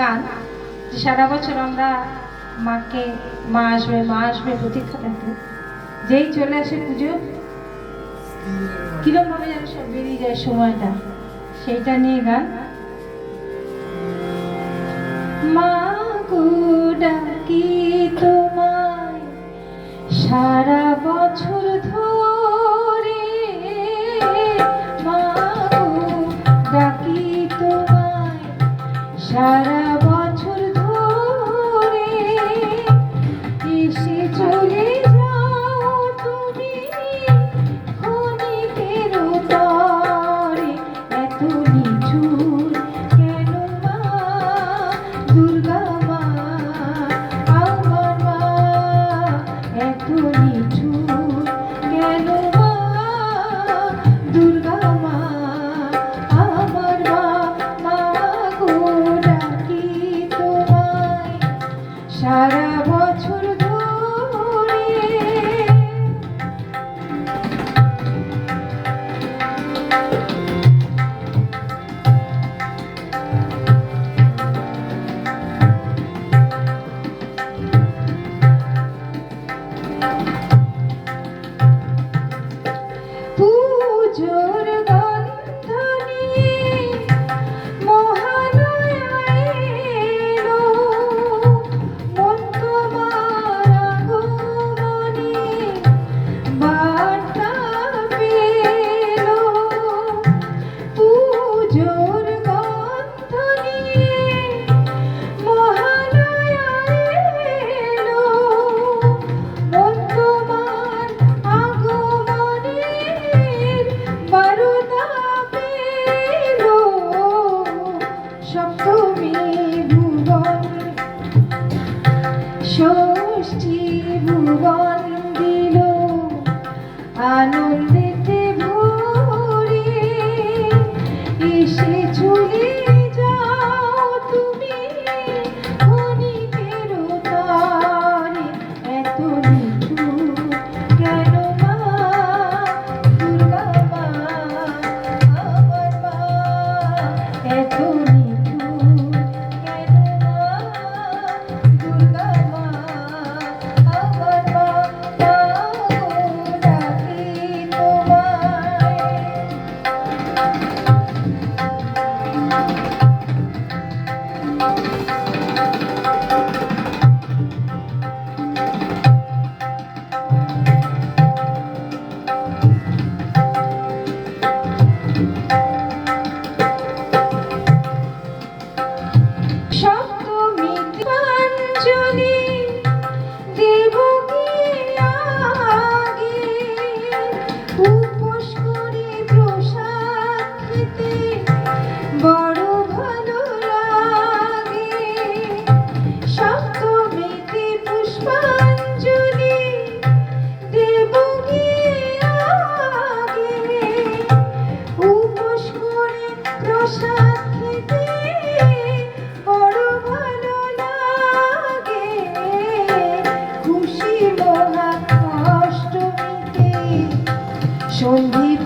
গান যে সারা বছর আমরা মাকে, মা আসবে মা আসবে প্রতীক্ষা থাকি যেই চলে আসে পুজো, কিরম ভাবে যেন সব বেরিয়ে যায় সময়টা, সেইটা নিয়ে গান। মা ডাকি তোমায়, সারা বছর ধরে। মা ডাকি তোমায়, সারা ভুবন দিল আনন্দেতে ভরে এসে চলে যাও তুমি ক্ষণিকের তরে এত নিঠুর কেন মা? দুর্গা মা, এত সন্ধি